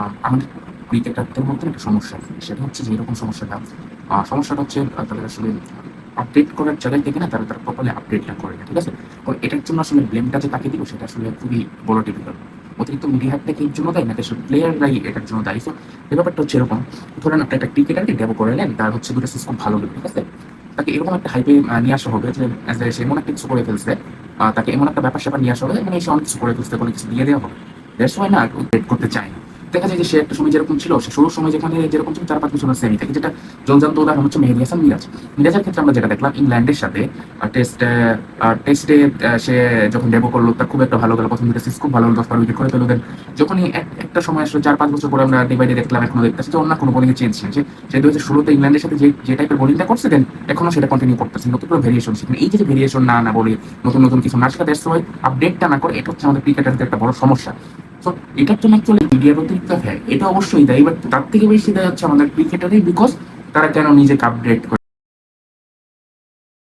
আহ, আমাদের ক্রিকেটারদের মধ্যে একটা সমস্যা। সেটা হচ্ছে যে এরকম সমস্যাটা সমস্যাটা হচ্ছে তাদের আসলে আপডেট করার জায়গায় থেকে না তারা তারা প্রপারলি আপডেটটা করে না ঠিক আছে? কারণ এটার জন্য আসলে ব্লেমটা যে তাকে দিব সেটা আসলে খুবই বড় ডিফিকাল্ট অতিরিক্ত মিডিয়া এর জন্য দেয় না আসলে প্লেয়াররাই এটার জন্য দায়ী। এই ব্যাপারটা হচ্ছে এরকম ধরেন আপনি একটা ক্রিকেটারকে ডেভো করে নেন তার হচ্ছে দুটো সিস্টেম ভালো লাগবে ঠিক আছে? তাকে এরকম একটা হাইপে নিয়ে আসা হবে যে সে এমন একটা কিছু করে ফেলছে তাকে এমন একটা ব্যাপার স্যাপার নিয়ে আসা হবে মানে সে অনেক কিছু করে ফেলছে কোনো কিছু দিয়ে দেওয়া হবে। দ্যাটস ওয়াই না করতে চায় না। দেখা যায় যে সে একটা সময় যেরকম ছিল, সে শুরুর সময় যেখানে যেরকম ছিল, চার পাঁচ বছর সেমি থেকে যেটা জলজান্ত উদাহরণ হচ্ছে মেহেদি হাসান মিরাজ। মিরাজের ক্ষেত্রে আমরা যেটা দেখলাম, ইংল্যান্ডের সাথে টেস্ট টেস্টে সে যখন ডেবো করল, তার খুব একটা ভালো গেল প্রথম দুটো সিরিজ খুব ভালো দশ বারো উইকেট করে পেল দেন যখনই এক- একটা সময় আসলে, চার পাঁচ বছর পরে আমরা ডিভাইডে দেখলাম, এখনও দেখতেছি যে অন্য কোনো বোলিং চেঞ্জ যে সে দু হাজার ষোলোতে ইংল্যান্ডের সাথে যে যে টাইপের বোলিংটা করছে দেন এখনও সেটা কন্টিনিউ করতেছে। নতুন করে ভেরিয়েশন সেখানে। এই যে ভেরিয়েশন না না বলে নতুন নতুন কিছু না, সেটা ওয়াই আপডেটটা না করে, এটা হচ্ছে আমাদের ক্রিকেটারদের একটা বড় সমস্যা। তো এটার জন্য চলে মিডিয়ার অতিরিক্ত হ্যাঁ। এটা অবশ্যই দায়ী বাট তার থেকে বেশি দেয় হচ্ছে আমাদের ক্রিকেটারই বিকজ তারা কেন নিজেকে আপডেট করে